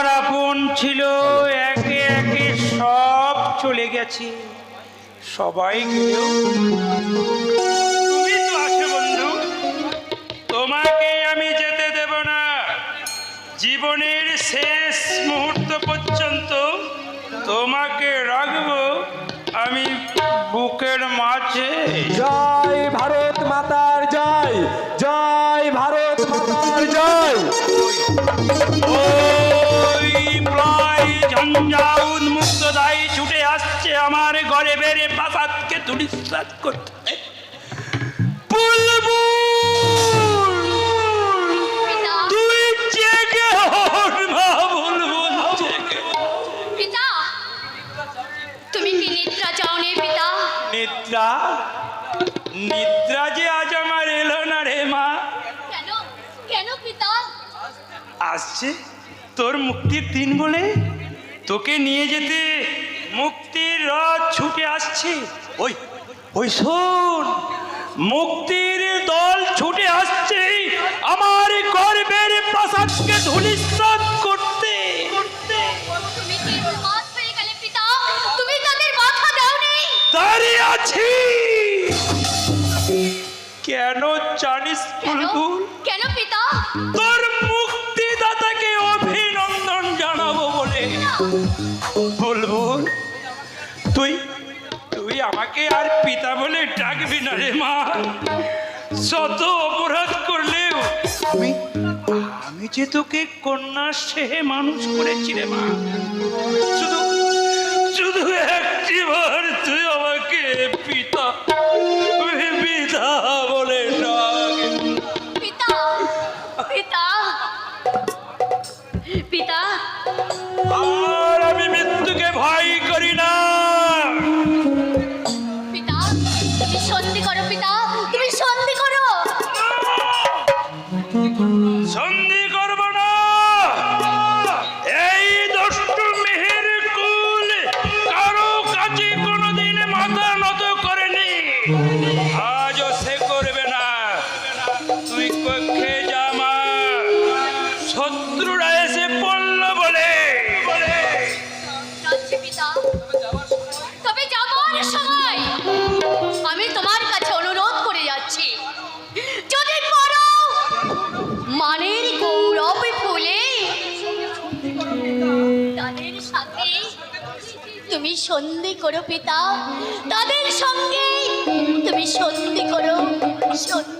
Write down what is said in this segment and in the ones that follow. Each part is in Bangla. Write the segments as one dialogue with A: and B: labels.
A: আমার আপন ছিল একে একে সব চলে গেছে। সবাই গেলেও তুমি তো আছো বন্ধু। তোমাকে আমি যেতে দেব না। জীবনের শেষ মুহূর্ত পর্যন্ত তোমাকে রাখব আমি বুকের মাঝে।
B: জয় ভারত মাতার জয়। জয় ভারত মাতার জয়।
A: আমার ঘরে বেড়ে প্রাসাদকে তুলিসাত করতে
C: নিদ্রা?
A: নিদ্রা যে আজ আমার এলো না রে মা।
C: কেন? কেন পিতা?
A: আসছে তোর মুক্তির দিন বলে তোকে নিয়ে যেতে মুক্তির রথ ছুটে আসছে। ওই ওই শোন। মুক্তির দল ছুটে আসছে। আমার গর্বের প্রাসাদকে ধুলিসাৎ করতে। দাঁড়িয়ে আছি। কেন জানিস বুলবুল?
C: কেন পিতা?
A: তোর মুক্তিদাতাকে অভিনন্দন জানাব বলে। বুলবুল না মা শত অপরাধ করলেও আমি আমি যে তোকে কন্যা সে মানুষ করেছি রে মা, শুধু শুধু একটিবার তুই আমাকে পিতা কক্ষে জামা শত্রুরা এসে পড়ল বলে
C: আমি তোমার কাছে অনুরোধ করে যাচ্ছি। যদি পারো গৌরব ফুলে তাদের তুমি সন্ধি করো পিতা। তাদের সঙ্গে তুমি সন্ধি করো, সন্ধি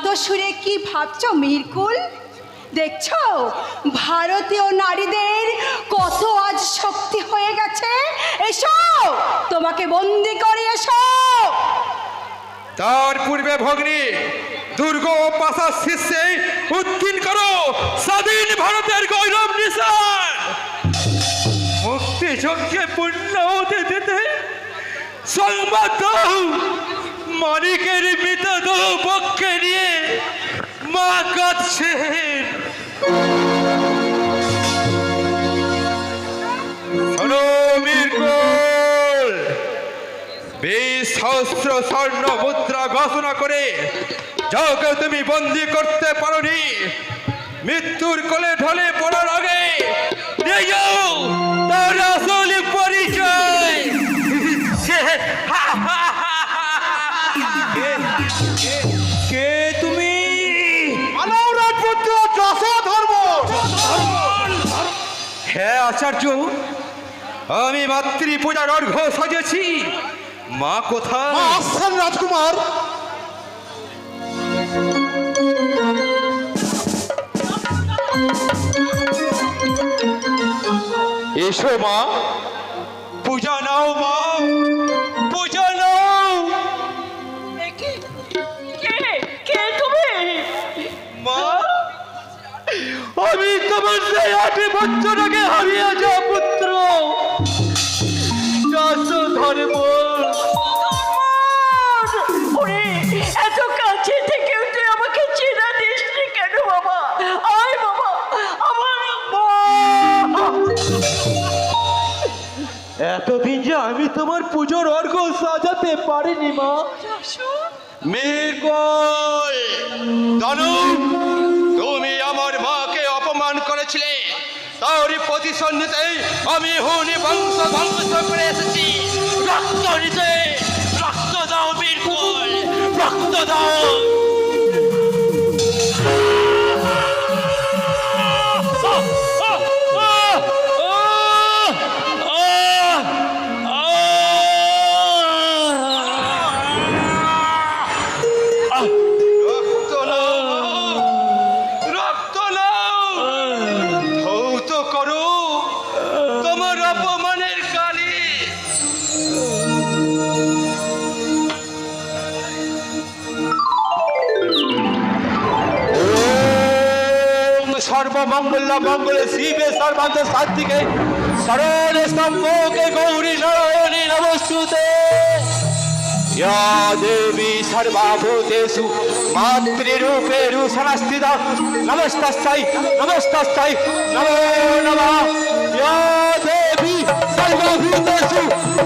D: নত সুরে কি ভাবছ মিরকুল? দেখছ, ভারতীয় নারীদের কত আজ শক্তি হয়ে গেছে? এসো, তোমাকে বন্দি করে এসো।
B: তার পূর্বে ভগ্নি দুর্গ ও পাশার শীর্ষে উত্তীর্ণ করো স্বাধীন ভারতের গৌরব নিশান মুক্তি যজ্ঞে পূর্ণ হতে দিতে সংবাদ দাও মানিকের মৃতদেহ পক্ষে নিয়ে মা কাঁদছেন। সহস্র স্বর্ণ মুদ্রা ঘোষণা করে যাকে তুমি বন্দি করতে পারোনি। মৃত্যুর কোলে ঢলে পড়ার আগে আচার্য আমি মাতৃ পূজার অর্ঘ সাজেছি মা কোথায়?
E: আসছেন রাজকুমার।
B: এসো মা। সেই আটে বছর আগে হারিয়ে যাওয়া পুত্র ধর্ম
F: এত কাছে থেকেও তুই আমাকে চেনা দিসনি কেন বাবা? আয় বাবা আমার
E: এতদিন যে আমি তোমার পুজোর অর্ঘ সাজাতে পারিনি মা।
B: দানু তুমি তারই প্রতিশোধ নিতেই আমি হুনি বংশ ধ্বংস করে এসেছি। রক্ত নিতে, রক্ত দাও মিরকল রক্ত দাও।
E: সর্বমঙ্গল মঙ্গলে শিবে সর্বান্ত সাত্বিকে শরণে স্তম্ভকে, গৌরী শরণে নমস্তুতে। ইয়া দেবী সর্বাভূতেষু মাতৃরূপেরু সনস্থিতা নমস্তস্তাই নমস্তস্তাই নমো
G: নমঃ। ইয়া দেবী সর্বাভূতেষু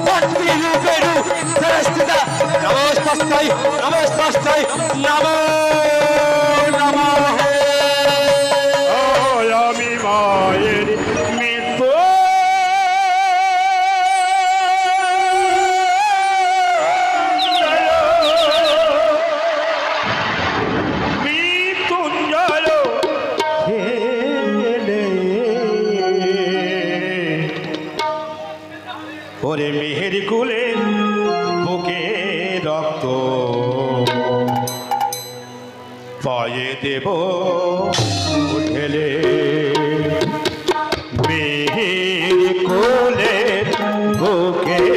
G: মাতৃরূপেরু সনস্থিতা নমস্তস্তাই নমস্তস্তাই নমো পায়ে দেব। উঠেলে মেহের কোলে বুকে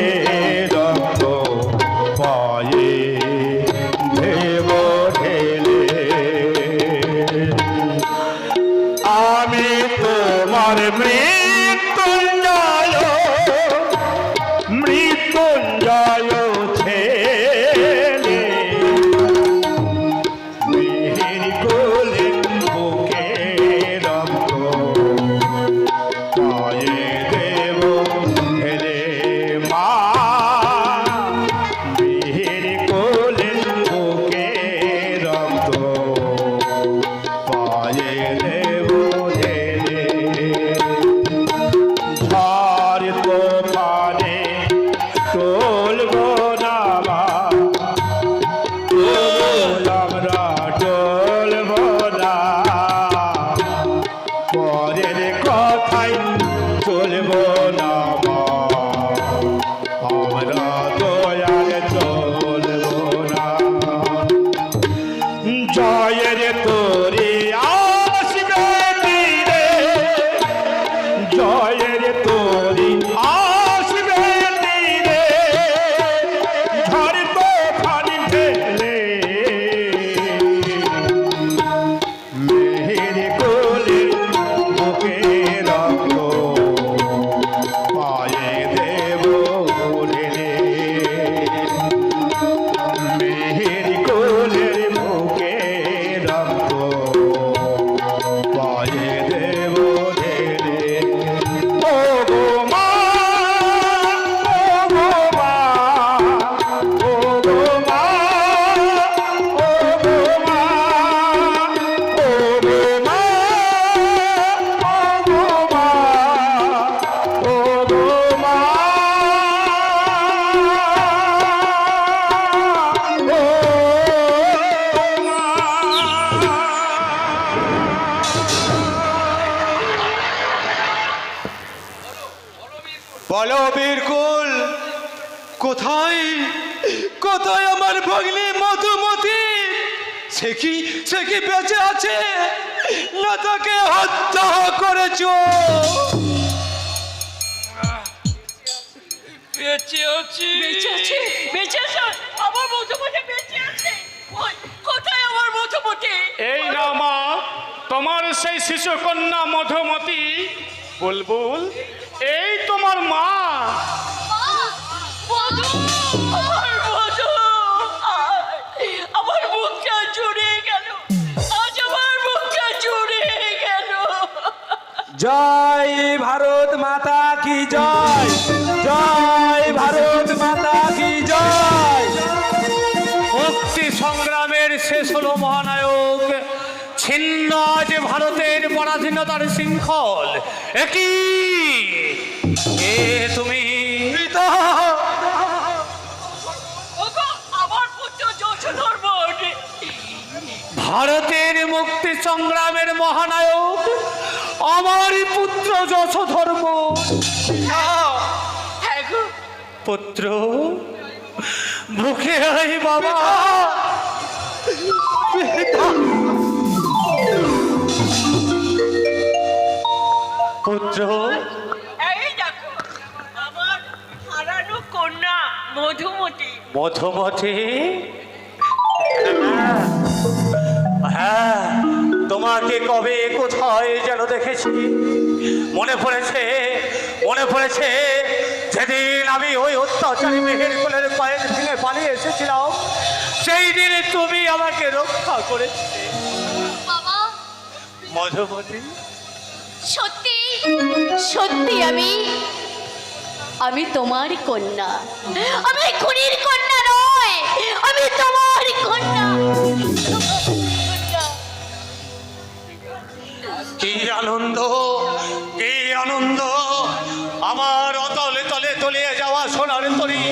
B: কোথায়? কোথায় আমার ভগ্নী মধুমতি? সে কি সে কি বেঁচে আছে? না তাকে হত্যা করেছ?
A: বেঁচে আছি।
F: বেঁচে আছে বেঁচে আছে? আমার মধুমতি বেঁচে আছে। কোথায় আমার মধুমতি?
A: এই না মা তোমার সেই শিশু কন্যা মধুমতি বুলবুল এই তোমার মা
H: জয় ভারত মাতা কি জয়? জয় ভারত মাতা কি জয়?
I: মুক্তি সংগ্রামের শেষ হলো মহানায়ক। ছিন্ন যে ভারতের পরাধীনতার শৃঙ্খল। একই। এ তুমি? ভারতের মুক্তি সংগ্রামের মহানায়ক আমার পুত্র যশোধর্ম।
F: হ্যাঁ গো।
I: পুত্র মুখে আয় বাবা। পুত্র
F: মধুমতি।
I: মধুমতি? হ্যাঁ। তোমাকে কবে কোথায় যেন দেখেছি? মনে পড়েছে মনে পড়েছে যেদিন আমি ওই অত্যাচারী মেহের কোলের পায়ের ভেঙে পালিয়ে এসেছিলাম সেই দিনে তুমি আমাকে রক্ষা করেছে মধুমতি।
C: সত্যি সত্যি আমি আমি তোমার কন্যা। আমি খুনির কন্যা নয় আমি তোমার কন্যা।
I: কি আনন্দ কি আনন্দ। আমার অতলে তলে তলিয়ে যাওয়া সোনার তরি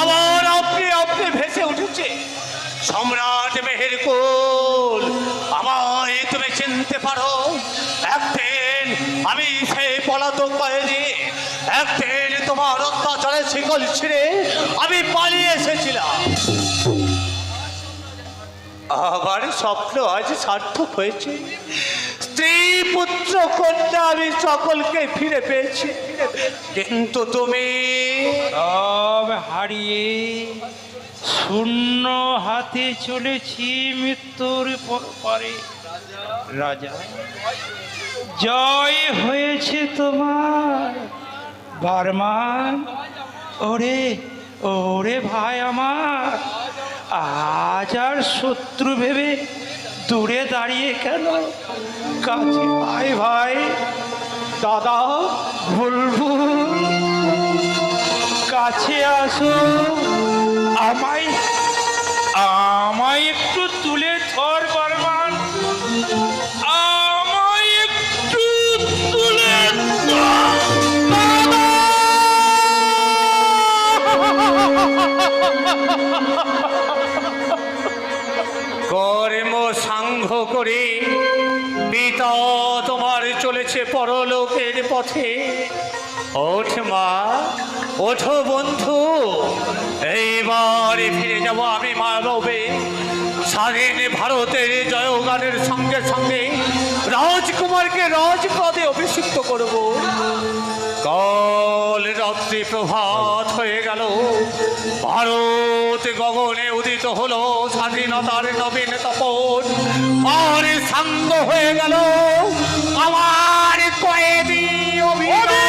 I: আবার আপনি আপনি ভেসে উঠেছে। সম্রাট মেহের কুল, আমায় তুমি চিনতে পারো। একদিন আমি সেই পলাতক কয়েদি একদিন তোমার অত্যাচারের শিকল ছিঁড়ে আমি পালিয়ে এসেছিলাম। আবার স্বপ্ন আজ সার্থক হয়েছে। স্ত্রী পুত্র কন্যা, আমি সকলকে ফিরে পেয়েছি। কিন্তু তুমি?
A: সব হারিয়ে শূন্য হাতে চলেছি মৃত্যুর পরে। রাজা, জয় হয়েছে তোমার। বারমান, ওরে ওরে ভাই আমার, আজ আর শত্রু ভেবে দূরে দাঁড়িয়ে কেন? কাছে ভাই ভাই, দাদা, ভুলবু। কাছে আসো, আমায় আমায় একটু তুলে ধর বারবার
I: করে পিতা তোমার চলেছে পরলোকের পথে। ওঠ মা, ওঠো বন্ধু, এইবার ফিরে যাব আমি মা রবে স্বাধীন ভারতের জয়গানের সঙ্গে সঙ্গে রাজকুমারকে রাজপদে অভিষিক্ত করব। কাল রাত্রি প্রভাত হয়ে গেল। ভারত গগনে উদিত হলো। স্বাধীনতার নবীন তপন আর সাঙ্গ হয়ে গেল। আমার কয়েদি অভিনয়